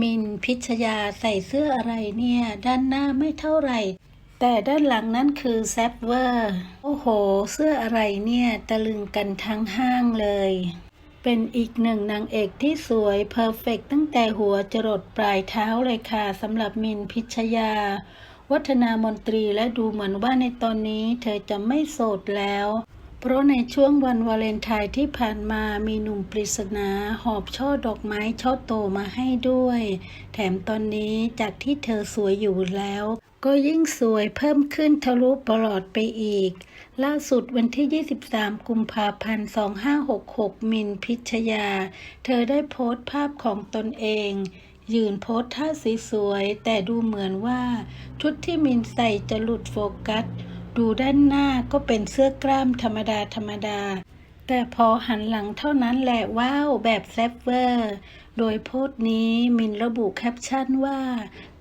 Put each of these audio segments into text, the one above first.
มินพิชยาใส่เสื้ออะไรเนี่ย ด้านหน้าไม่เท่าไหร่ แต่ด้านหลังนั่นคือแซฟเวอร์ โอ้โห เสื้ออะไรเนี่ย ตะลึงกันทั้งห้างเลย เป็นอีกหนึ่งนางเอกที่สวยเพอร์เฟกตั้งแต่หัวจรดปลายเท้าเลยค่ะสำหรับมินพิชยา วัฒนามนตรีและดูเหมือนว่าในตอนนี้เธอจะไม่โสดแล้ว เพราะในช่วงวันวาเลนไทน์ที่ผ่านมามีหนุ่มปริศนาหอบช่อดอกไม้ช่อโตมาให้ด้วย แถมตอนนี้จากที่เธอสวยอยู่แล้ว ก็ยิ่งสวยเพิ่มขึ้นทะลุปลอดไปอีก ล่าสุดวันที่ 23 กุมภาพันธ์ 2566 มินพิชยา เธอได้โพสต์ภาพของตนเองยืนโพสท่าสวยๆแต่ดูเหมือนว่า ชุดที่มินใส่จะหลุดโฟกัส ดูด้านหน้าก็เป็นเสื้อกล้ามธรรมดาธรรมดา แต่พอหันหลังเท่านั้นแหละว้าวแบบแซฟเวอร์ โดยโพสต์นี้มินระบุแคปชั่นว่า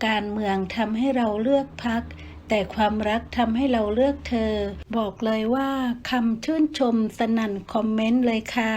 การเมืองทำให้เราเลือกพักแต่ความรักทำให้เราเลือกเธอ บอกเลยว่าคำชื่นชมสนั่นคอมเมนต์เลยค่ะ